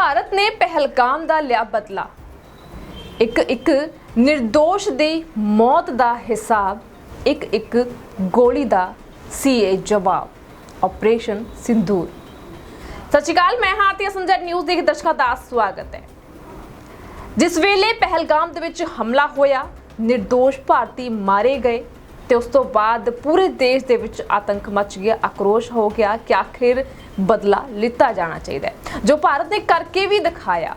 ਭਾਰਤ ਨੇ ਪਹਿਲਗਾਮ ਦਾ ਲਿਆ ਬਦਲਾ। ਇੱਕ ਇੱਕ ਨਿਰਦੋਸ਼ ਦੀ ਮੌਤ ਦਾ ਹਿਸਾਬ, ਇੱਕ ਇੱਕ ਗੋਲੀ ਦਾ ਸੀ ਸੀਏ ਜਵਾਬ। ਆਪਰੇਸ਼ਨ ਸਿੰਦੂਰ। ਸਤਿ ਸ਼੍ਰੀ ਅਕਾਲ, ਮੈਂ ਹਾਂ ਤੇ ਸੰਜਟ ਨਿਊਜ਼ ਦੇ ਦਰਸ਼ਕਾਂ ਦਾ ਸਵਾਗਤ ਹੈ। ਜਿਸ ਵੇਲੇ ਪਹਿਲਗਾਮ ਦੇ ਵਿੱਚ ਹਮਲਾ ਹੋਇਆ, ਨਿਰਦੋਸ਼ ਭਾਰਤੀ ਮਾਰੇ ਗਏ। ਤੇ ਉਸ ਤੋਂ ਬਾਅਦ ਪੂਰੇ ਦੇਸ਼ ਦੇ ਵਿੱਚ ਆਤੰਕ ਮਚ ਗਿਆ, ਆਕਰੋਸ਼ ਹੋ ਗਿਆ ਕਿ ਆਖਿਰ ਬਦਲਾ ਲਿੱਤਾ ਜਾਣਾ ਚਾਹੀਦਾ ਹੈ। ਜੋ ਭਾਰਤ ਨੇ ਕਰਕੇ ਵੀ ਦਿਖਾਇਆ,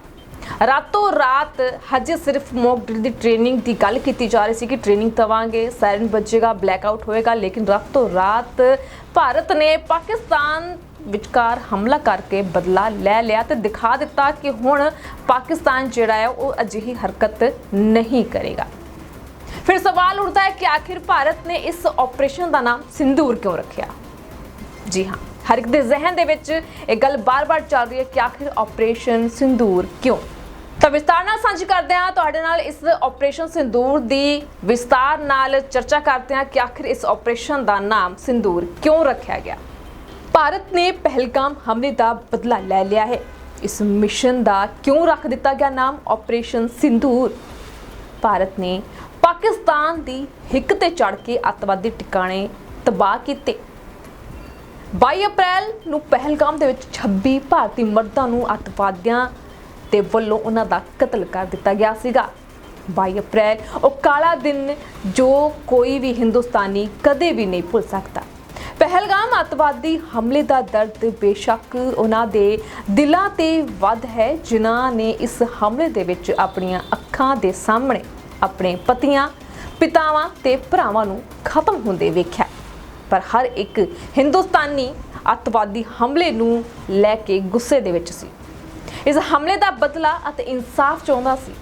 ਰਾਤੋਂ ਰਾਤ ਹਜੇ ਸਿਰਫ ਮੌਕ ਡਰਿਲ ਦੀ ਟ੍ਰੇਨਿੰਗ ਦੀ ਗੱਲ ਕੀਤੀ ਜਾ ਰਹੀ ਸੀ ਕਿ ਟ੍ਰੇਨਿੰਗ ਤਵਾਂਗੇ ਸਾਇਰਨ ਵੱਜੇਗਾ ਬਲੈਕ ਆਊਟ ਹੋਏਗਾ, ਲੇਕਿਨ ਰਾਤੋਂ ਰਾਤ ਭਾਰਤ ਨੇ ਪਾਕਿਸਤਾਨ ਵਿਚਕਾਰ ਹਮਲਾ ਕਰਕੇ ਬਦਲਾ ਲੈ ਲਿਆ ਤੇ ਦਿਖਾ ਦਿੱਤਾ ਕਿ ਹੁਣ ਪਾਕਿਸਤਾਨ ਜਿਹੜਾ ਹੈ ਉਹ ਅਜਿਹੀ ਹਰਕਤ ਨਹੀਂ ਕਰੇਗਾ। ਫਿਰ ਸਵਾਲ ਉੱਠਦਾ ਹੈ ਕਿ ਆਖਿਰ ਭਾਰਤ ਨੇ ਇਸ ਆਪਰੇਸ਼ਨ ਦਾ ਨਾਮ ਸਿੰਦੂਰ ਕਿਉਂ ਰੱਖਿਆ ਜੀ ਹਾਂ ਹਰ ਇੱਕ ਦੇ ਜ਼ਿਹਨ ਦੇ ਵਿੱਚ ਇਹ ਗੱਲ ਬਾਰ-ਬਾਰ ਚੱਲ ਰਹੀ ਹੈ ਕਿ ਆਖਿਰ ਆਪਰੇਸ਼ਨ ਸਿੰਦੂਰ ਕਿਉਂ ਤਾਂ ਵਿਸਤਾਰ ਨਾਲ ਸਾਂਝੀ ਕਰਦੇ ਹਾਂ ਤੁਹਾਡੇ ਨਾਲ ਇਸ ਆਪਰੇਸ਼ਨ ਸਿੰਦੂਰ ਦੀ ਵਿਸਤਾਰ ਨਾਲ ਚਰਚਾ ਕਰਦੇ ਹਾਂ ਕਿ ਆਖਿਰ ਇਸ ਆਪਰੇਸ਼ਨ ਦਾ ਨਾਮ ਸਿੰਦੂਰ ਕਿਉਂ ਰੱਖਿਆ ਗਿਆ ਭਾਰਤ ਨੇ ਪਹਿਲਗਾਮ ਹਮਲੇ ਦਾ ਬਦਲਾ ਲੈ ਲਿਆ ਹੈ ਇਸ ਮਿਸ਼ਨ ਦਾ ਕਿਉਂ ਰੱਖ ਦਿੱਤਾ ਗਿਆ ਨਾਮ ਆਪਰੇਸ਼ਨ ਸਿੰਦੂਰ ਭਾਰਤ ਨੇ ਪਾਕਿਸਤਾਨ ਦੀ ਹਿੱਕ ਤੇ ਚੜ ਕੇ ਅੱਤਵਾਦੀ ਟਿਕਾਣੇ ਤਬਾਹ ਕੀਤੇ। 22 ਅਪ੍ਰੈਲ ਨੂੰ ਪਹਿਲਗਾਮ ਦੇ ਵਿੱਚ 26 ਭਾਰਤੀ ਮਰਦਾਂ ਨੂੰ ਅੱਤਵਾਦੀਆਂ ਦੇ ਵੱਲੋਂ ਉਹਨਾਂ ਦਾ ਕਤਲ ਕਰ ਦਿੱਤਾ ਗਿਆ ਸੀਗਾ। 22 ਅਪ੍ਰੈਲ, ਉਹ ਕਾਲਾ ਦਿਨ ਜੋ ਕੋਈ ਵੀ ਹਿੰਦੁਸਤਾਨੀ ਕਦੇ ਵੀ ਨਹੀਂ ਭੁੱਲ ਸਕਦਾ। ਪਹਿਲਗਾਮ ਅੱਤਵਾਦੀ ਹਮਲੇ ਦਾ ਦਰਦ ਬੇਸ਼ੱਕ ਉਹਨਾਂ ਦੇ ਦਿਲਾਂ ਤੇ ਵੱਧ ਹੈ, ਜਿਨ੍ਹਾਂ ਨੇ ਇਸ ਹਮਲੇ ਦੇ ਵਿੱਚ ਆਪਣੀਆਂ ਅੱਖਾਂ ਦੇ ਸਾਹਮਣੇ ਆਪਣੇ ਪਤੀਆਂ, ਪਿਤਾਵਾਂ ਤੇ ਭਰਾਵਾਂ ਨੂੰ ਖਤਮ ਹੁੰਦੇ ਵੇਖਿਆ। ਪਰ ਹਰ ਇੱਕ ਹਿੰਦੁਸਤਾਨੀ ਅੱਤਵਾਦੀ ਹਮਲੇ ਨੂੰ ਲੈ ਕੇ ਗੁੱਸੇ ਦੇ ਵਿੱਚ ਸੀ। ਇਸ ਹਮਲੇ ਦਾ ਬਦਲਾ ਅਤੇ ਇਨਸਾਫ ਚਾਹੁੰਦਾ ਸੀ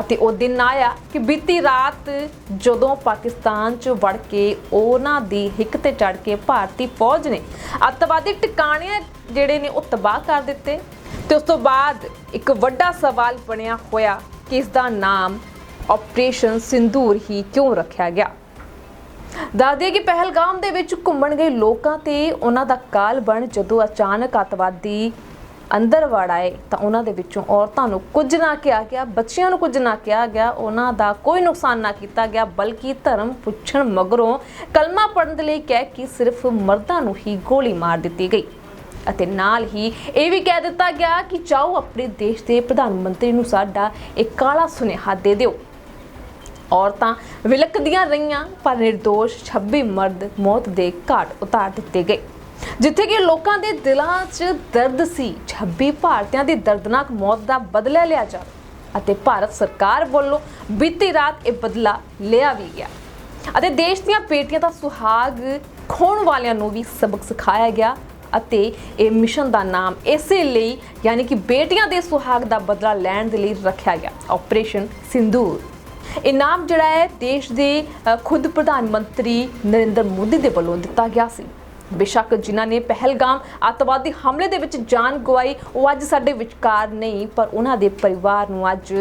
ਅਤੇ ਉਹ ਦਿਨ ਆਇਆ ਕਿ ਬੀਤੀ ਰਾਤ ਜਦੋਂ ਪਾਕਿਸਤਾਨ 'ਚ ਵੜ ਕੇ ਉਹਨਾਂ ਦੀ ਹਿੱਕ ਤੇ ਚੜ ਕੇ ਭਾਰਤੀ ਫੌਜ ਨੇ ਅੱਤਵਾਦੀ ਟਿਕਾਣੇ ਜਿਹੜੇ ਨੇ ਉਹ ਤਬਾਹ ਕਰ ਦਿੱਤੇ ਤੇ ਉਸ ਤੋਂ ਬਾਅਦ ਇੱਕ ਵੱਡਾ ਸਵਾਲ ਬਣਿਆ ਹੋਇਆ ਕਿ ਇਸ ਦਾ ਨਾਮ ਆਪਰੇਸ਼ਨ ਸਿੰਦੂਰ ਹੀ ਕਿਉਂ ਰੱਖਿਆ ਗਿਆ? ਦੱਸਦੇ ਕਿ ਪਹਿਲਗਾਮ ਦੇ ਵਿੱਚ ਘੁੰਮਣ ਗਏ ਲੋਕਾਂ ਤੇ ਉਹਨਾਂ ਦਾ ਕਾਲ ਬਣ ਜਦੋਂ ਅਚਾਨਕ ਅੱਤਵਾਦੀ ਅੰਦਰ ਵੜ ਆਏ, ਤਾਂ ਉਹਨਾਂ ਦੇ ਵਿੱਚੋਂ ਔਰਤਾਂ ਨੂੰ ਕੁਝ ਨਾ ਕਿਹਾ ਗਿਆ, ਬੱਚਿਆਂ ਨੂੰ ਕੁਝ ਨਾ ਕਿਹਾ ਗਿਆ, ਉਹਨਾਂ ਦਾ ਕੋਈ ਨੁਕਸਾਨ ਨਾ ਕੀਤਾ ਗਿਆ, ਬਲਕਿ ਧਰਮ ਪੁੱਛਣ ਮਗਰੋਂ ਕਲਮਾ ਪੜਨ ਦੇ ਲਈ ਕਹਿ ਕਿ ਸਿਰਫ ਮਰਦਾਂ ਨੂੰ ਹੀ ਗੋਲੀ ਮਾਰ ਦਿੱਤੀ ਗਈ। ਅਤੇ ਨਾਲ ਹੀ ਇਹ ਵੀ ਕਹਿ ਦਿੱਤਾ ਗਿਆ ਕਿ ਚਾਹੋ ਆਪਣੇ ਦੇਸ਼ ਦੇ ਪ੍ਰਧਾਨ ਮੰਤਰੀ ਨੂੰ ਸਾਡਾ ਇਹ ਕਾਲਾ ਸੁਨੇਹਾ ਦੇ ਦਿਓ। ਔਰਤਾਂ ਵਿਲਕਦੀਆਂ ਰਹੀਆਂ, ਪਰ નિર્ਦੋਸ਼ 26 ਮਰਦ ਮੌਤ ਦੇ ਘਾਟ ਉਤਾਰ ਦਿੱਤੇ ਗਏ। ਜਿੱਥੇ ਕਿ ਲੋਕਾਂ ਦੇ ਦਿਲਾਂ 'ਚ ਦਰਦ ਸੀ 26 ਭਾਰਤੀਆਂ ਦੀ ਦਰਦਨਾਕ ਮੌਤ ਦਾ ਬਦਲਾ ਲਿਆ ਜਾ ਅਤੇ ਭਾਰਤ ਸਰਕਾਰ ਵੱਲੋਂ ਬੀਤੀ ਰਾਤ ਇਹ ਬਦਲਾ ਲਿਆ ਵੀ ਗਿਆ। ਅਤੇ ਦੇਸ਼ ਦੀਆਂ ਬੇਟੀਆਂ ਦਾ ਸੁਹਾਗ ਖੋਣ ਵਾਲਿਆਂ ਨੂੰ ਵੀ ਸਬਕ ਸਿਖਾਇਆ ਗਿਆ ਅਤੇ ਇਹ ਮਿਸ਼ਨ ਦਾ ਨਾਮ ਇਸੇ ਲਈ, ਯਾਨੀ ਕਿ ਬੇਟੀਆਂ ਦੇ ਸੁਹਾਗ ਦਾ ਬਦਲਾ ਲੈਣ ਦੇ ਲਈ ਰੱਖਿਆ ਗਿਆ। ਆਪਰੇਸ਼ਨ ਸਿੰਦੂਰ ਇਨਾਮ ਜਿਹੜਾ ਹੈ ਦੇਸ਼ ਦੇ ਖੁਦ ਪ੍ਰਧਾਨ ਮੰਤਰੀ ਨਰਿੰਦਰ ਮੋਦੀ ਦੇ ਵੱਲੋਂ ਦਿੱਤਾ ਗਿਆ ਸੀ। ਬੇਸ਼ੱਕ ਜਿਨ੍ਹਾਂ ਨੇ ਪਹਿਲਗਾਮ ਅੱਤਵਾਦੀ ਹਮਲੇ ਦੇ ਵਿੱਚ ਜਾਨ ਗਵਾਈ, ਉਹ ਅੱਜ ਸਾਡੇ ਵਿਚਕਾਰ ਨਹੀਂ, ਪਰ ਉਹਨਾਂ ਦੇ ਪਰਿਵਾਰ ਨੂੰ ਅੱਜ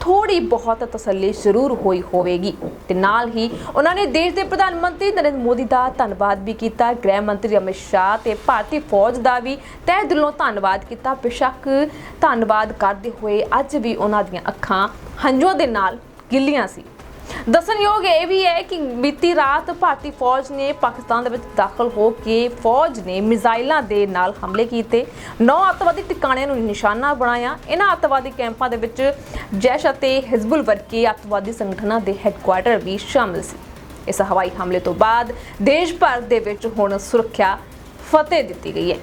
ਥੋੜੀ ਬਹੁਤ ਤਸੱਲੀ ਜ਼ਰੂਰ ਹੋਈ ਹੋਵੇਗੀ। ਤੇ ਨਾਲ ਹੀ ਉਹਨਾਂ ਨੇ ਦੇਸ਼ ਦੇ ਪ੍ਰਧਾਨ ਮੰਤਰੀ ਨਰਿੰਦਰ ਮੋਦੀ ਦਾ ਧੰਨਵਾਦ ਵੀ ਕੀਤਾ। ਗ੍ਰਹਿ ਮੰਤਰੀ ਅਮਿਤ ਸ਼ਾਹ ਤੇ ਭਾਰਤੀ ਫੌਜ ਦਾ ਵੀ ਤਹਿ ਦਿਲੋਂ ਧੰਨਵਾਦ ਕੀਤਾ। ਬੇਸ਼ੱਕ ਧੰਨਵਾਦ ਕਰਦੇ ਹੋਏ ਅੱਜ ਵੀ ਉਹਨਾਂ ਦੀਆਂ ਅੱਖਾਂ ਹੰਝੂਆਂ ਦੇ ਨਾਲ ਗਿੱਲੀਆਂ ਸੀ। ਦੱਸਣਯੋਗ ਇਹ ਵੀ ਹੈ ਕਿ ਬੀਤੀ ਰਾਤ ਭਾਰਤੀ ਫੌਜ ਨੇ ਪਾਕਿਸਤਾਨ ਦੇ ਵਿੱਚ ਦਾਖਲ ਹੋ ਕੇ ਫੌਜ ਨੇ ਮਿਜ਼ਾਈਲਾਂ ਦੇ ਨਾਲ ਹਮਲੇ ਕੀਤੇ। ਨੌ ਅੱਤਵਾਦੀ ਟਿਕਾਣਿਆਂ ਨੂੰ ਨਿਸ਼ਾਨਾ ਬਣਾਇਆ। ਇਹਨਾਂ ਅੱਤਵਾਦੀ ਕੈਂਪਾਂ ਦੇ ਵਿੱਚ ਜੈਸ਼ ਅਤੇ ਹਿਜ਼ਬੁਲ ਵਰਗੇ ਅੱਤਵਾਦੀ ਸੰਗਠਨਾਂ ਦੇ ਹੈੱਡਕੁਆਰਟਰ ਵੀ ਸ਼ਾਮਲ ਸੀ। ਇਸ ਹਵਾਈ ਹਮਲੇ ਤੋਂ ਬਾਅਦ ਦੇਸ਼ ਭਰ ਦੇ ਵਿੱਚ ਹੁਣ ਸੁਰੱਖਿਆ ਫਤਿਹ ਦਿੱਤੀ ਗਈ ਹੈ।